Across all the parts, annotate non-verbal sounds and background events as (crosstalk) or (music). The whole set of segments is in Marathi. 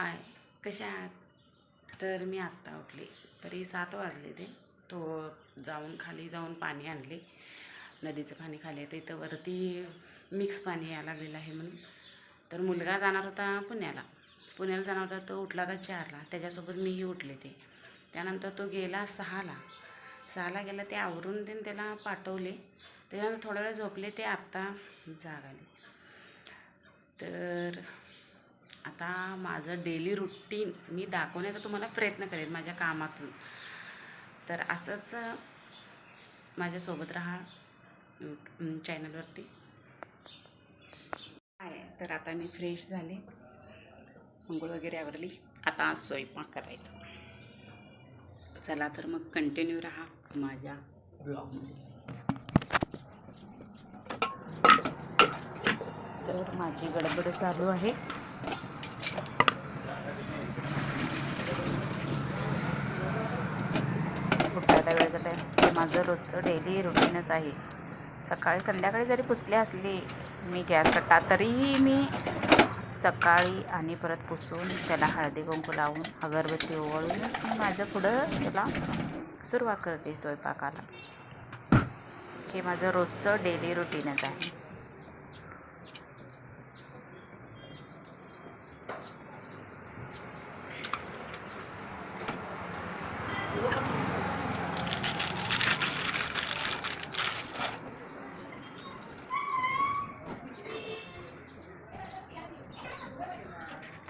हाय कशा आहात तर मी आत्ता उठले. तरी सात वाजले ते. तो जाऊन खाली जाऊन पाणी आणले. नदीचं पाणी खाली. येतं इथं वरती मिक्स पाणी यायला लागलेलं आहे म्हणून. तर मुलगा जाणार होता पुण्याला. पुण्याला जाणार होता तो उठला होता चारला. त्याच्यासोबत मीही उठले ते. त्यानंतर तो गेला सहाला. सहाला गेला ते आवरून देन त्याला पाठवले. त्याच्यानंतर थोडा वेळ झोपले ते आत्ता जाग आली तर आता माझं डेली रुटीन मी दाखवण्याचा तुम्हाला प्रयत्न करेन माझ्या कामातून. तर असंच माझ्यासोबत राहा चॅनलवरती आहे तर आता मी फ्रेश झाले. अंघोळ वगैरे आवरली. आता स्वयंपाक करायचा. चला तर मग कंटिन्यू राहा माझ्या ब्लॉगमध्ये तर माझी गडबड चालू आहे. उठायला टाईम हे माझं रोजचं डेली रुटीनच आहे. सकाळी संध्याकाळी जरी पुसले असली मी गॅस कट्टा तरीही मी सकाळी आणि परत पुसून त्याला हळदी कुंकू लावून अगरबत्ती ओवाळूनच मी माझं पुढं त्याला सुरुवात करते स्वयंपाकाला. हे माझं रोजचं डेली रुटीनच आहे.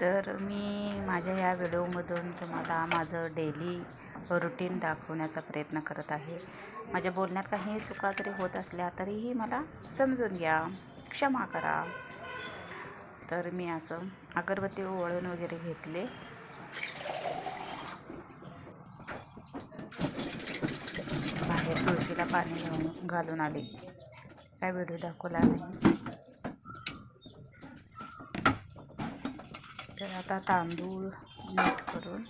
तर मी माझ्या ह्या व्हिडिओमधून तुम्हाला माझं डेली रुटीन दाखवण्याचा प्रयत्न करत आहे. माझ्या बोलण्यात काही चुका जरी होत असल्या तरीही मला समजून घ्या. क्षमा करा. तर मी असं अगरबत्ती ओवाळून वगैरे घेतले. बाहेर तुळशीला पाणी घेऊन घालून आले. काय व्हिडिओ दाखवला नाही तर आता तांदूळ नीट करून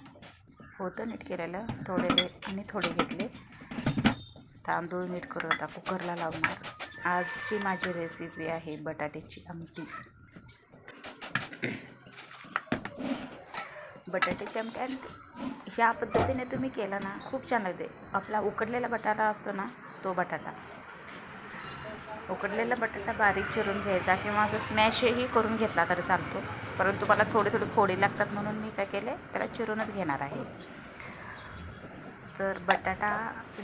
होतं नीट केलेलं. थोडे आणि थोडे घेतले. तांदूळ नीट करून आता कुकरला लावणार. आजची माझी रेसिपी आहे बटाट्याची आमटी. बटाट्याची आमटी आणि ह्या पद्धतीने तुम्ही केला ना खूप छान लागते. आपला उकडलेला बटाटा असतो ना तो बटाटा. उकडलेला बटाटा बारीक चिरून घ्यायचा किंवा असं स्मॅशही करून घेतला तरी चालतो. परंतु मला थोडे थोडे फोडी लागतात म्हणून मी काय केले त्याला चिरूनच घेणार आहे. तर बटाटा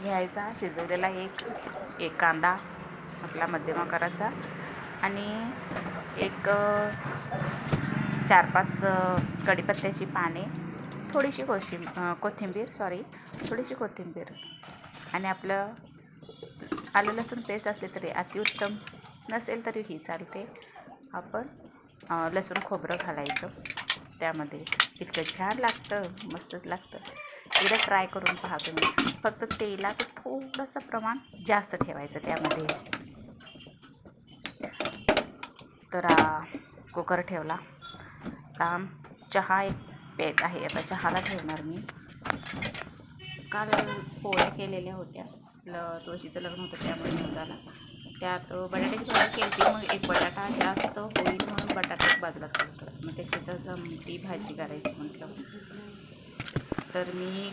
घ्यायचा शिजवलेला एक एक कांदा आपला मध्यम आकाराचा आणि एक चार पाच कढीपत्त्याची पाने थोडीशी कोशिंब कोथिंबीर सॉरी थोडीशी कोथिंबीर आणि आपलं आलं लसूण पेस्ट असली तरी अतिउत्तम. नसेल तरी ही चालते. आपण लसूण खोबरं घालायचं. त्यामध्ये इतकं छान लागतं मस्तच लागतं. एकदा ट्राय करून पहा तुम्ही. फक्त तेलाचं थोडंसं प्रमाण जास्त ठेवायचं त्यामध्ये. तर कुकर ठेवला. आता चहा एक प्यायचा आहे. आता चहाला ठेवणार मी. काल पोळ्या केलेल्या होत्या. आपलं तुळशीचं लग्न होतं त्यामुळे झाला. त्यात बटाट्याची भाजी केली मग एक बटाटा जास्त होईल म्हणून बटाटा बाजूलाच काढतो मग त्याच्याच जमती भाजी करायची म्हटलं तर मी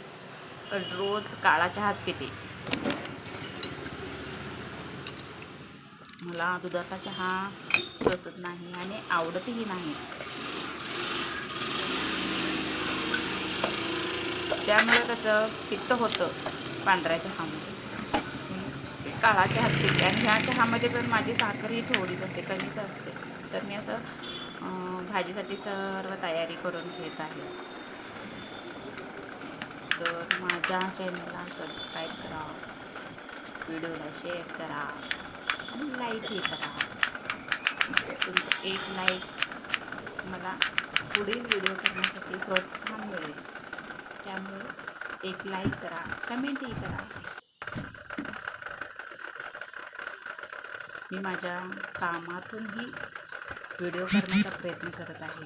रोज काळा चहाच पिते. मला दुधाचा चहा सोसत नाही आणि आवडतही नाही. त्यामुळे कसं पित्त होतं पांढऱ्या चहामध्ये. काळा चहाच पिते आणि ह्या चहामध्ये पण माझी साखर ही थोडीच असते कमीच असते. तर मी असं भाजीसाठी सर्व तयारी करून घेत आहे. तर माझ्या चॅनलला सबस्क्राईब करा. व्हिडिओला शेअर करा. आणि लाईकही करा. तुमचं एक लाईक मला पुढील व्हिडिओ करण्यासाठी प्रोत्साहन मिळेल. त्यामुळे एक लाईक करा कमेंटही करा. मी माझ्या कामातूनही व्हिडिओ करण्याचा प्रयत्न करत आहे.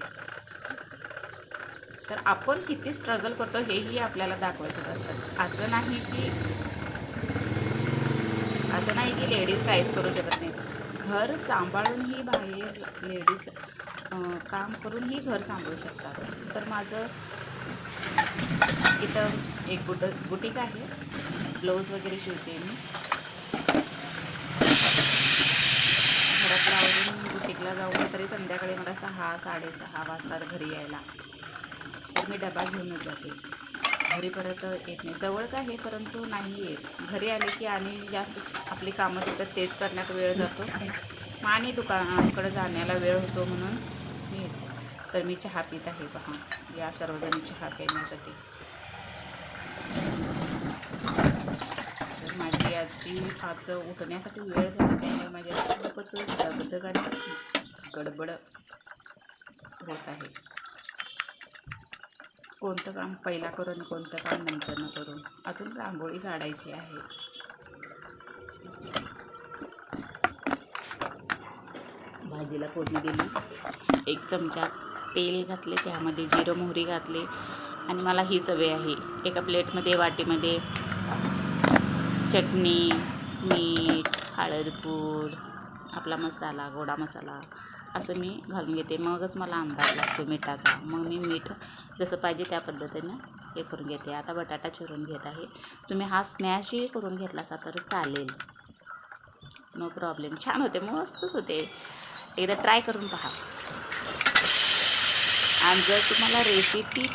तर आपण किती स्ट्रगल करतो हेही आपल्याला दाखवायचंच असतं. असं नाही की असं नाही की लेडीज काहीच करू शकत नाही घर सांभाळूनही बाहेर लेडीज काम करूनही घर सांभाळू शकतात. तर माझं इथं एक बुट बुटीक आहे. ब्लाऊज वगैरे शिवते मी घरातलं आवरून बुटीकला जाऊन तरी संध्याकाळी मला सहा साडेसहा वाजतात घरी यायला. तर मी डबा घेऊनच जाते. घरी परत येत नाही. जवळच आहे परंतु नाही येत. घरी आले की आणि जास्त आपली कामं दिसतात तेच करण्यात वेळ जातो. मग आणि दुकानाकडे जाण्याला वेळ होतो म्हणून मी तर मी चहा पित आहे पहा. या सर्वजण चहा पिण्यासाठी. माझी आजी आज उठण्यासाठी वेळ झाला त्यामुळे माझ्या खूपच दगदग आणि गडबड होत आहे. कोणतं काम पहिला करून कोणतं काम नंतरनं करून. अजून रांगोळी काढायची आहे. भाजीला फोडणी दिली. एक चमचा तेल घातले त्यामध्ये जिरं मोहरी घातली. आणि मला ही सवय आहे. एका प्लेटमध्ये वाटीमध्ये चटणी मीठ हळदपूड आपला मसाला गोडा मसाला असं मी घालून घेते. मगच मला अंदाज लागतो मिठाचा. मग मी मीठ जसं पाहिजे त्या पद्धतीनं हे करून घेते. आता बटाटा चिरून घेत आहे. तुम्ही हा स्मॅशही करून घेतला असा तर चालेल. No problem. छान होते. मस्तच होते. एकदा ट्राय करून पहा. आणि जर तुम्हाला रेसिपी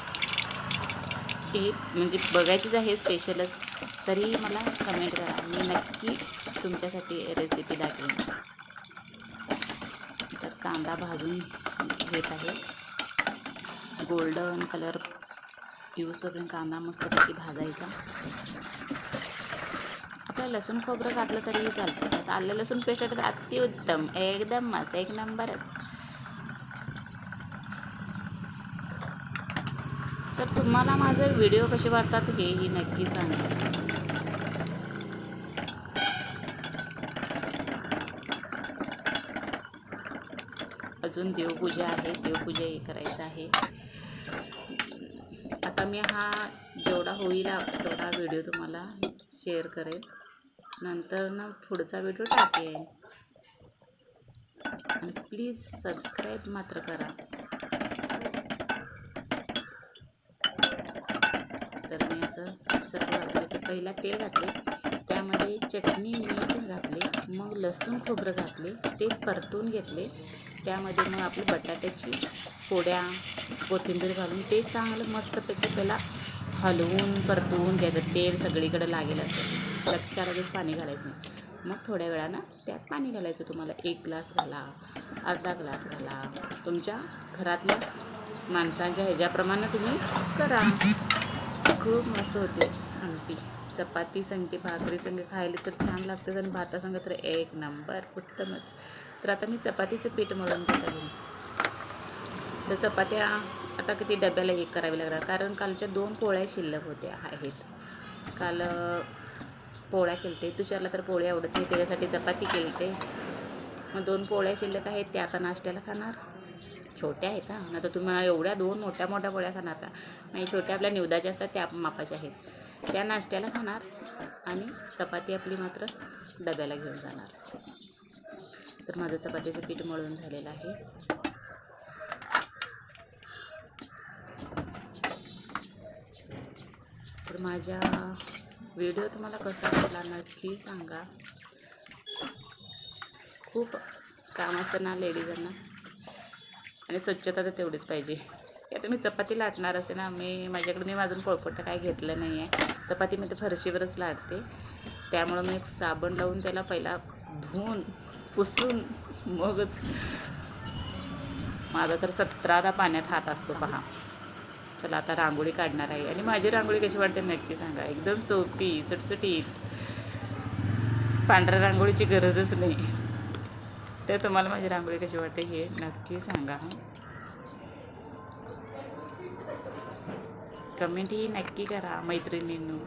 ही म्हणजे बघायचीच आहे स्पेशलच तरी मला कमेंट करा. मी नक्की तुमच्यासाठी रेसिपी दाखवेन. कांदा भाजून घेत आहे. गोल्डन कलर यूज तोपर्यंत कांदा मस्तपैकी भाजायचा. आपलं लसूण खोबरं घातलं तरीही चालतं. आता आलं लसूण पेस्ट तर अतिउत्तम एकदम मस्त. एक नंबरच. तर तुम्हाला माझे व्हिडिओ कसे वाटतात हेही नक्की सांगा. अजून देवपूजा आहे देवपूजाही करायचं आहे. आता मी हा जेवढा होईल तेवढा व्हिडिओ तुम्हाला शेअर करेल नंतर ना पुढचा व्हिडिओ टाकेन. प्लीज सबस्क्राईब मात्र करा. तर मी असं सर्व घातलं की पहिला तेल घातले. त्यामध्ये चटणी मीठ घातले मग लसूण खोबरं घातले ते परतून घेतले. त्यामध्ये मग आपली बटाट्याची पोड्या कोथिंबीर घालून ते चांगलं मस्तपैकी त्याला हलवून परतवून घ्यायचं. तेल सगळीकडे लागेल असं. लक्षात लगेच पाणी घालायचं नाही. मग थोड्या वेळानं त्यात पाणी घालायचं तुम्हाला. एक ग्लास घाला अर्धा ग्लास घाला. तुमच्या घरातल्या माणसांच्या ह्याच्याप्रमाणे तुम्ही करा. खूप मस्त होते आमटी. चपाती संगती भाकरी संग खायला तर छान लागतं आणि भातासंग तर एक नंबर उत्तमच. तर आता मी चपातीचं पीठ मळून घेत आहे तर चपात्या आता किती डब्याला एक करावी लागणार? कारण कालच्या दोन पोळ्या शिल्लक होत्या आहेत. काल पोळ्या केलते. तुषारला तर पोळ्या आवडत नाही त्याच्यासाठी चपाती केलते. मग दोन पोळ्या शिल्लक आहेत त्या आता नाश्त्याला खाणार. छोट्या आहेत हां. नाही तर तुम्हाला एवढ्या दोन मोठ्या मोठ्या पोळ्या खाणार का? नाही छोट्या आपल्या निवदाच्या असतात त्या मापाच्या आहेत. त्या नाश्त्याला खाणार आणि चपाती आपली मात्र डब्याला घेऊन जाणार. तर माझं चपातीचं पीठ मळून झालेलं आहे. तर माझ्या व्हिडिओ तुम्हाला कसा वाटला नक्की सांगा. खूप काम असतं ना लेडीजांना. आणि स्वच्छता तर तेवढीच पाहिजे. ते आता मी चपाती लाटणार असते ना मी माझ्याकडे मी माझून पोळपोटं काय घेतलं नाही आहे चपाती मी ते फरशीवरच लाटते. त्यामुळं मी साबण लावून त्याला पहिला धुवून पुसून मगच. माझा तर सतरादा पाण्यात हात असतो पहा. चला आता रांगोळी काढणार आहे. आणि माझी रांगोळी कशी वाटते नक्की सांगा. एकदम सोपी सुटसुटीत. पांढऱ्या रांगोळीची गरजच नाही. तर तुम्हाला माझी रांगोळी कशी वाटते हे नक्की सांगा. कमेंटही नक्की करा मैत्रिणींनो.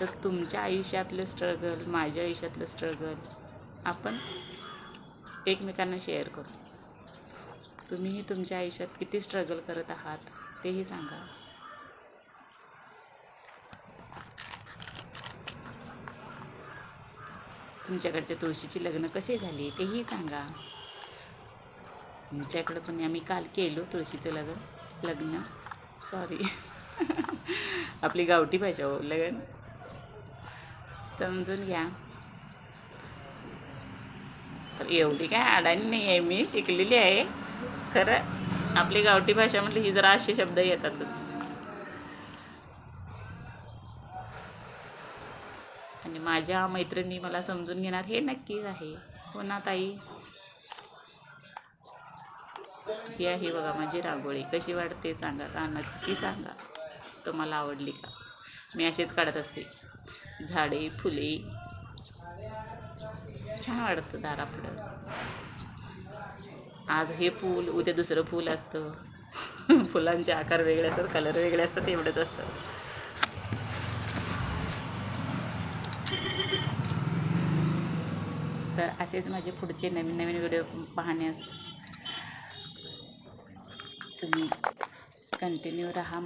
तर तुमच्या आयुष्यातलं स्ट्रगल माझ्या आयुष्यातलं स्ट्रगल आपण एकमेकांना शेअर करू. तुम्हीही तुमच्या आयुष्यात किती स्ट्रगल करत आहात तेही सांगा. तुमच्याकडच्या तुळशीची लग्न कसे झाली तेही सांगा. तुमच्याकडं पण आम्ही काल केलो तुळशीचं लग्न लग्न. सॉरी (laughs) आपली गावठी भाषा हो लग्न समजून घ्या. तर एवढी काय अडाणी नाही आहे मी शिकलेली आहे. खरं आपली गावठी भाषा म्हटली ही जरा असे शब्द येतातच. आणि माझ्या मैत्रिणी मला समजून घेणार हे नक्कीच आहे. हो ना ताई? ही आहे बघा माझी रांगोळी. कशी वाटते सांगा का नक्की सांगा. तुम्हाला आवडली का? मी असेच काढत असते. झाडे फुले. छान वाटतं दारापुढं. आज हे फूल उद्या दुसरं फूल असतं. (laughs) फुलांचे आकार वेगळे असतात कलर वेगळे असतात एवढंच असतं. तर असेच माझे पुढचे नवीन नवीन व्हिडिओ पाहण्यास तुम्ही कंटिन्यू राहा.